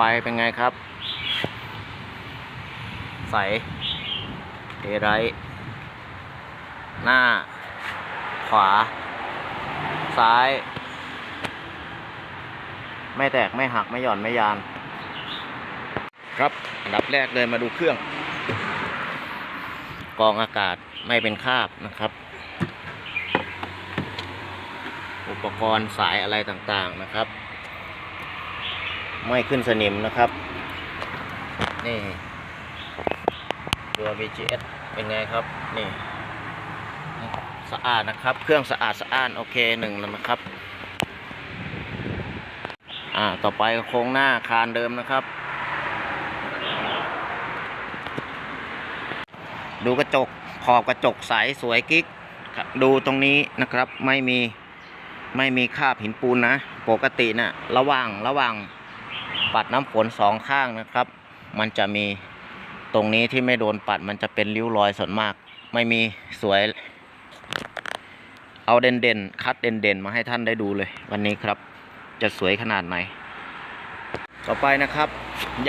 ไฟเป็นไงครับ ใสเอไรหน้า ขวา ซ้าย ไม่แตกไม่หักไม่หย่อนไม่ยาน ครับอันดับแรกเลยมาดูเครื่อง กองอากาศไม่เป็นคาบนะครับ อุปกรณ์สายอะไรต่างๆนะครับ ไม่ขึ้นสนิมนะครับ นี่ตัว VGS เป็นไงครับ นี่สะอาดนะครับ เครื่องสะอาดสะอาดโอเคหนึ่งแล้วนะครับ อ่า ต่อไปโครงหน้าคานเดิมนะครับ ดูกระจกขอบกระจกใสสวยกิ๊กครับดูตรงนี้นะครับ ไม่มีไม่มีคราบหินปูนนะ ปกตินะ่ะระหว่างระหว่าง ปัดน้ำฝนสองข้างนะครับ มันจะมีตรงนี้ที่ไม่โดนปัดมันจะเป็นริ้วรอยส่วนมาก ไม่มีสวย เอาเด่นเด่นๆคัดเด่นเด่นๆ มาให้ท่านได้ดูเลย วันนี้ครับจะสวยขนาดไหน ต่อไปนะครับ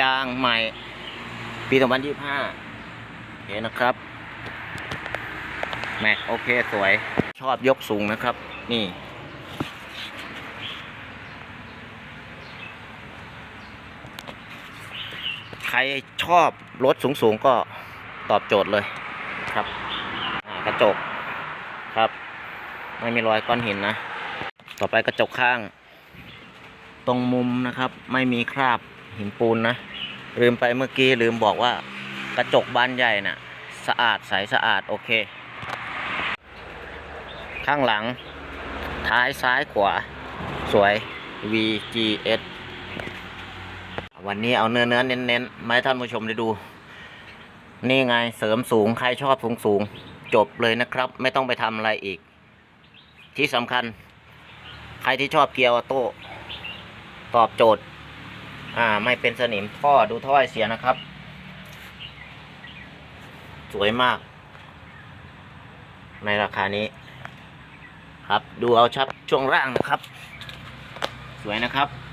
ยางใหม่ปี 2025โอเคนะครับแม็กโอเคสวยชอบยกสูงนะครับ นี่ ใค รชอบรถสูงๆก็ตอบโจทย์เลยครับกระจกครับไม่มีรอยก้อนหินนะ ต่อไปกระจกข้าง ตรงมุมนะครับ ไม่มีคราบหินปูนนะ ลืมไปเมื่อกี้ลืมบอกว่ากระจกบานใหญ่น่ะสะอาดใสสะอาดโอเค ข้างหลัง ท้ายซ้ายขวา สวย VGS วันนี้เอาเนื้อเนื้อเน้นเน้นมาให้ท่านผู้ชมได้ดู นี่ไงเสริมสูงใครชอบสูงสูงจบเลยนะครับ ไม่ต้องไปทำอะไรอีก ที่สำคัญ ใครที่ชอบเกียร์ออโต้ตอบโจทย์ อ่า ไม่เป็นสนิมท่อดูท่อไอเสียนะครับ สวยมาก ในราคานี้ ครับดูเอาชัดช่วงล่างนะครับ สวยนะครับ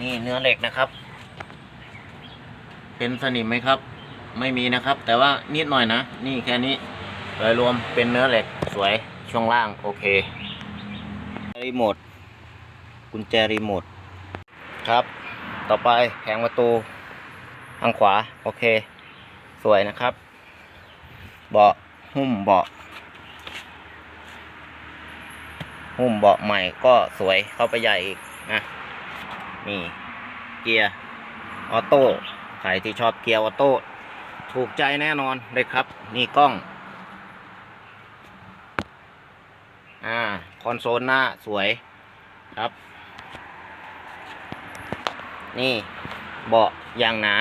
นี่เนื้อเหล็กนะครับ เป็นสนิมไหมครับ ไม่มีนะครับ แต่ว่านิดหน่อยนะ นี่แค่นี้โดยรวมเป็นเนื้อเหล็กสวยช่วงล่างโอเครีโมทกุญแจรีโมทครับ ต่อไปแผงประตูทางขวาโอเค สวยนะครับ เบาะหุ้มเบาะหุ้มเบาะใหม่ก็สวยเข้าไปใหญ่อีกนะ นี่เกียร์ออโต้ใครที่ชอบเกียร์ออโต้ถูกใจแน่นอนเลยครับ นี่กล้อง อ่า คอนโซลหน้าสวยครับ นี่เบาะยางหนา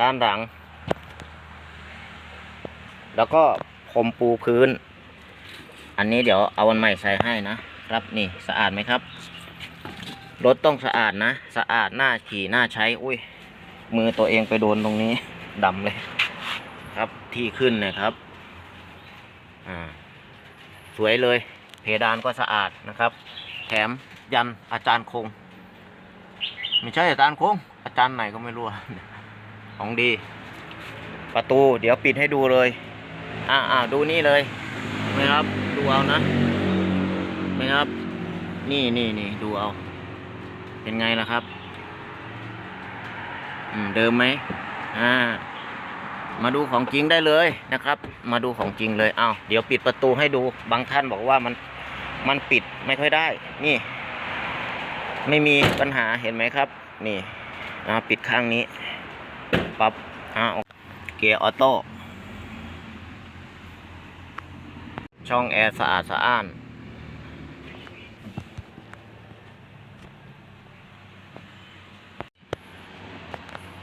ด้านหลัง แล้วก็พรมปูพื้น อันนี้เดี๋ยวเอาวันใหม่ใส่ให้นะครับ นี่สะอาดไหมครับ รถต้องสะอาดนะ สะอาดหน้าขี่หน้าใช้ อุ้ย มือตัวเองไปโดนตรงนี้ดำเลย ครับที่ขึ้นนะครับ อ่า สวยเลย เพดานก็สะอาดนะครับ แถมยันอาจารย์คง ไม่ใช่อาจารย์คง อาจารย์ไหนก็ไม่รู้ ของดี ประตู เดี๋ยวปิดให้ดูเลย อ่าอ่าดูนี่เลยนไหมครับ ดูเอานะนไหมครับ นี่นี่นี่ดูเอา เป็นไงล่ะครับเดิมไหมอ่า มาดูของจริงได้เลยนะครับ มาดูของจริงเลย เอาเดี๋ยวปิดประตูให้ดู บางท่านบอกว่ามัน มันปิดไม่ค่อยได้ นี่ ไม่มีปัญหาเห็นไหมครับ นี่อ่าปิดข้างนี้ปับ๊บอ่าเกียร์ออโต้ ช่องแอร์สะอาดสะอ้าน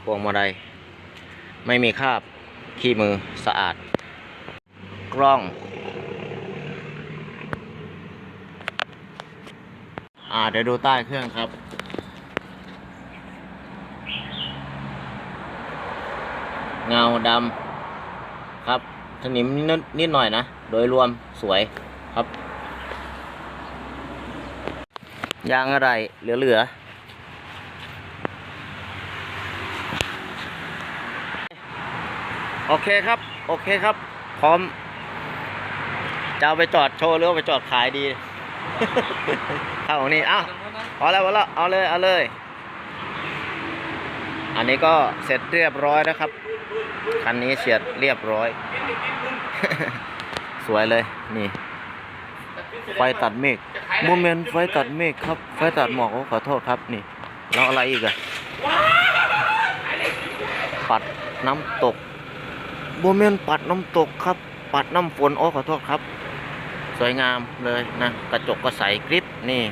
พวงมาลัยไม่มีคราบขี้มือสะอาด กล้อง อ่าเดี๋ยวดูใต้เครื่องครับ เงาดำครับสนิมนิดนิดหน่อยนะ โดยรวมสวยครับ ยางอะไรเหลือๆ โอเคครับ โอเคครับ พร้อม จะเอาไปจอดโชว์หรือเอาไปจอดขายดีเข้าของนี่เอ้าพอาแล้วพอแล้วเอาเลย เอาเลย อันนี้ก็เสร็จเรียบร้อยนะครับ คันนี้เสียดเรียบร้อย สวยเลย นี่ ไฟตัดเมฆโมเมนต์ไฟตัดเมฆครับ ไฟตัดหมอกขอโทษครับ นี่ แล้วอะไรอีกอะปัดน้ำตก โมเมนต์ปัดน้ำตกครับ ปัดน้ำฝนโอ้ขอโทษครับ สวยงามเลยนะ กระจกก็ใสกริบนี่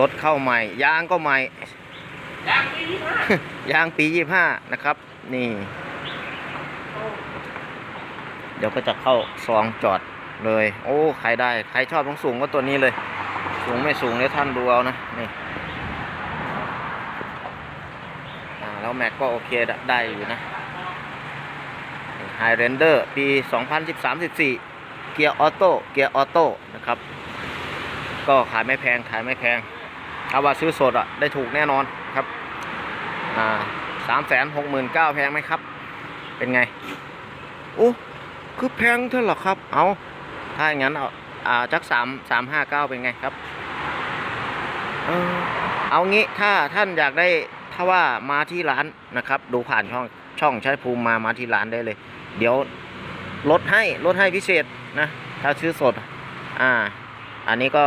รถเข้าใหม่ ยางก็ใหม่ ยางปียี่ห้านะครับ นี่ เดี๋ยวก็จะเข้าซองจอดเลย โอ้ใครได้ ใครชอบต้องสูงก็ตัวนี้เลย สูงไม่สูงเนี่ยท่านดูเอานะ นี่แล้วแม็กก็โอเคได้ ได้อยู่นะ High Render ปี 2013-14 เกียร์ออโต้เกียร์ออโต้นะครับ ก็ขายไม่แพงขายไม่แพงถ้าว่าซื้อสดอะได้ถูกแน่นอนครับอ่าสามแสนหกหมื่นเก้าแพงไหมครับ เป็นไงโอ้คือแพงเท่าหรอครับ เอาถ้าอย่างนั้นเอาอ่าจักสามสามห้าเก้าเป็นไงครับเออเอางี้ถ้าท่านอยากได้ถ้าว่ามาที่ร้านนะครับ ดูผ่านช่องช่องใช้ภูมิมามาที่ร้านได้เลย เดี๋ยวลดให้ลดให้พิเศษนะ ถ้าซื้อสด อ่า อันนี้ก็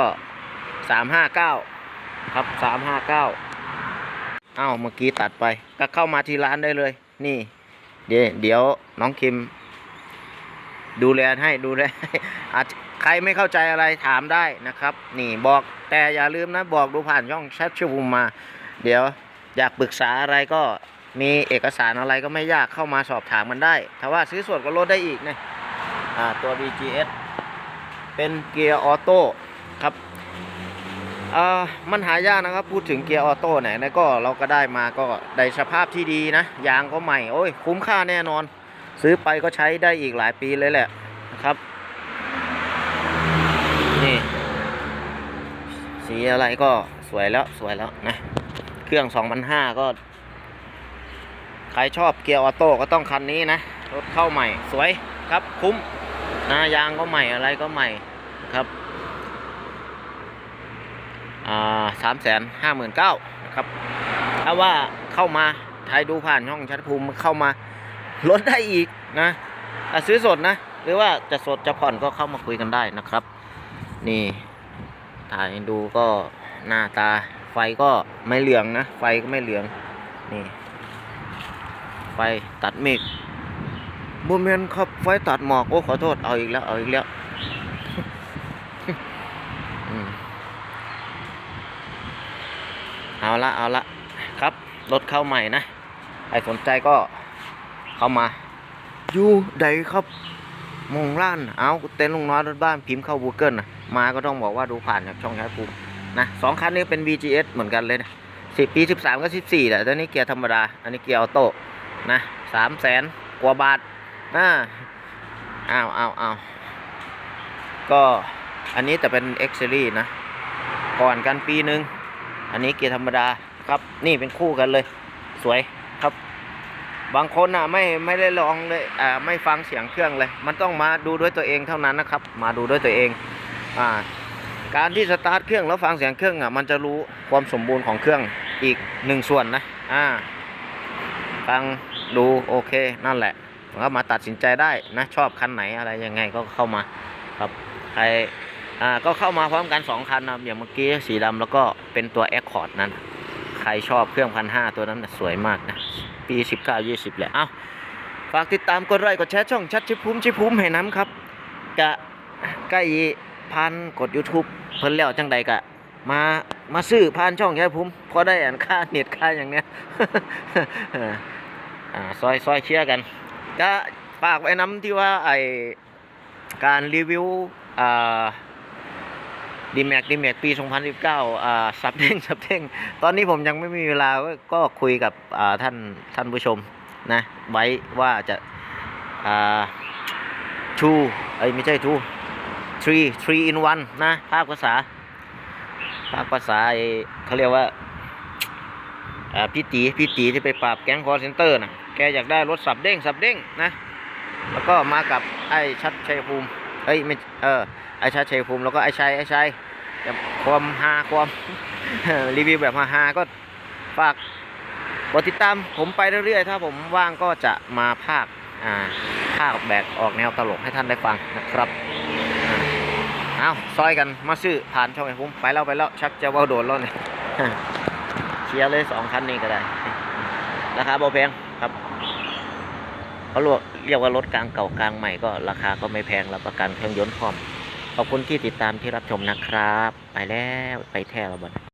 สามห้าเก้าครับสามห้าเก้าอ้าวเมื่อกี้ตัดไป ก็เข้ามาที่ร้านได้เลย นี่ เดี๋ยวเดี๋ยวน้องคิม ดูแลให้ดูแลให้อาจใครไม่เข้าใจอะไรถามได้นะครับ นี่บอกแต่อย่าลืมนะ บอกดูผ่านช่องแชทชูมมา เดี๋ยวอยากปรึกษาอะไรก็ มีเอกสารอะไรก็ไม่ยากเข้ามาสอบถามมันได้ถ้าว่าซื้อสดก็ลดได้อีกนะอ่าตัว BGS เป็นเกียร์ออโต้ครับอ่ามันหายากนะครับพูดถึงเกียร์ออโต้ไหนนะก็เราก็ได้มาก็ได้สภาพที่ดีนะ ยางก็ใหม่โอ้ยคุ้มค่าแน่นอน ซื้อไปก็ใช้ได้อีกหลายปีเลยแหละนะครับนี่สีอะไรก็สวยแล้วสวยแล้วนะ เครื่อง2,500ก็ ใครชอบเกียร์ออโต้ก็ต้องคันนี้นะ รถเข้าใหม่สวยครับคุ้มนะยางก็ใหม่อะไรก็ใหม่ครับสามแสนห้าหมื่นเก้านะครับถ้าว่าเข้ามาไทยดูผ่านช่องชัดภูมิเข้ามาลดได้อีกนะอะซื้อสดนะ หรือว่าจะสดจะผ่อนก็เข้ามาคุยกันได้นะครับ นี่ถ่ายดูก็หน้าตาไฟก็ไม่เหลืองนะ ไฟก็ไม่เหลืองนี่ ไฟตัดเมฆโมเมนครับไฟตัดหมอกโอ้ขอโทษเอาอีกแล้วเอาอีกแล้วเอาละเอาละครับ รถเข้าใหม่นะใครสนใจก็เข้ามา อยู่ใดครับมงล้าน เอาเต้นท์ลุงน้อยรถบ้านพิมพ์เข้า Google นะมาก็ต้องบอกว่าดูผ่านจากช่องใช้ภูมินะสองคันนี้เป็น VGS เหมือนกันเลยนะสิบปีสิบสามก็สิบสี่แหละต่นี่เกียร์ธรรมดา อันนี้เกียร์ออโต้ นะสามแสนกว่าบาทนะอ้าวอ้าวอ้าวก็อันนี้แต่เป็น X Series นะก่อนกันปีหนึ่งอันนี้เกียร์ธรรมดาครับนี่เป็นคู่กันเลย สวยครับ บางคนอะไม่ไม่ได้ลองเลยอ่าไม่ฟังเสียงเครื่องเลย มันต้องมาดูด้วยตัวเองเท่านั้นนะครับ มาดูด้วยตัวเองอ่าการที่สตาร์ทเครื่องแล้วฟังเสียงเครื่องอะมันจะรู้ความสมบูรณ์ของเครื่องอีกหนึ่งส่วนนะอ่า ฟังดูโอเคนั่นแหละก็มาตัดสินใจได้นะชอบคันไหนอะไรยังไงก็เข้ามาครับใครอ่าก็เข้ามาพร้อมกันสองคันนะอย่างเมื่อกี้สีดำแล้วก็เป็นตัว Accord นั้น ใครชอบเครื่องพันห้าตัวนั้นนะสวยมากนะปีสิบเก้ายี่สิบแหละเอ้าฝากติดตามกดไลค์กดแชร์ช่องชัดชิภูมิชิพภูมิให้น้ำครับกะใกล้พันกด YouTube เพิ่นแล้วจังใดกะ มามาซื้อผ่านช่องชัดภูมิพอได้อันค่าเน็ตค่าอย่างเนี้ยอ่าซอยซอยเชียร์กันก็ฝากไว้น้ำที่ว่าไอการรีวิวอ่าดีแม็กดีแม็กปี 2019อ่าซับเด้งซับเด้งตอนนี้ผมยังไม่มีเวลาก็คุยกับอ่าท่านท่านผู้ชมนะ ไว้ว่าจะอ่า two เอ้ยไม่ใช่ two three three in one นะ ภาคภาษา ภาคภาษาเขาเรียกว่าพี่ตีพี่ตีที่ไปปราบแก๊งคอร์เซนเตอร์นะแกอยากได้รถสับเด้งสับเด้งนะ แล้วก็มากับไอ้ชัดชัยภูมิเอ้ยไม่เออไอ้ชัดชัยภูมิแล้วก็ไอ้ชัยไอ้ชัยแบบความฮาความรีวิวแบบฮาๆก็ฝากกดติดตามผมไปเรื่อยๆ ถ้าผมว่างก็จะมาภาค อ่า ภาคแบบออกแนวตลกให้ท่านได้ฟังนะครับ เอาซอยกันมาซื้อผ่านช่องไอ้ผมไปแล้วไปแล้วชักจะว่าโดนแล้วเนี่ยเชียร์เลยสองคันนี้ก็ได้ราคาเบาแพงครับเขาเรียกเรียกว่ารถกลางเก่ากลางใหม่ก็ราคาก็ไม่แพงรับประกันเครื่องยนต์พร้อมขอบคุณที่ติดตามที่รับชมนะครับ ไปแล้วไปแท้แล้วบน